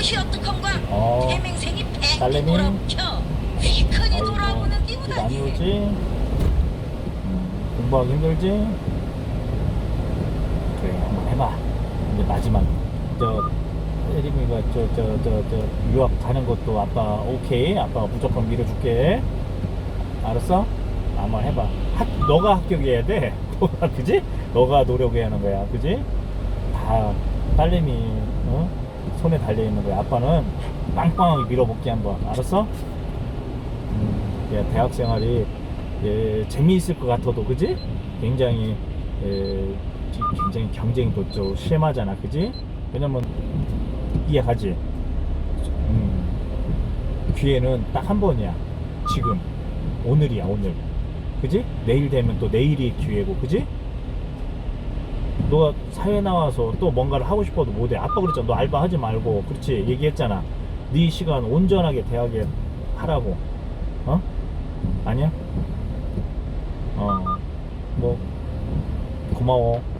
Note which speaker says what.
Speaker 1: 티어특검과
Speaker 2: 어.
Speaker 1: 대맹생이
Speaker 2: 딸내미.
Speaker 1: 팽이 돌아켜 휘큰이
Speaker 2: 아이고,
Speaker 1: 돌아오는
Speaker 2: 많이
Speaker 1: 띠보다지
Speaker 2: 오지? 음, 공부하기 힘들지? 그래, 한번 해봐. 이제 마지막, 저, 혜림이가 저, 저, 저, 저, 유학 가는 것도 아빠 오케이? 아빠가 무조건 밀어줄게. 알았어? 한번 해봐. 학, 너가 합격해야 돼. 너가, 그지? 너가 노력해야 하는 거야. 그지? 다 딸내미, 어? 손에 달려있는 거야. 아빠는 빵빵하게 밀어볼게 한번. 알았어? 음, 야, 대학 생활이 예, 재미있을 것 같아도 그지? 굉장히 예, 지- 굉장히 경쟁도 좀 심하잖아 그지? 왜냐면 이해가지? 음, 기회는 딱 한 번이야 지금 오늘이야 오늘 그지? 내일 되면 또 내일이 기회고 그지? 너가 사회 나와서 또 뭔가를 하고 싶어도 못해. 아빠 그랬잖아. 너 알바 하지 말고. 그렇지. 얘기했잖아. 네 시간 온전하게 대학에 하라고. 어? 아니야? 어, 뭐, 고마워.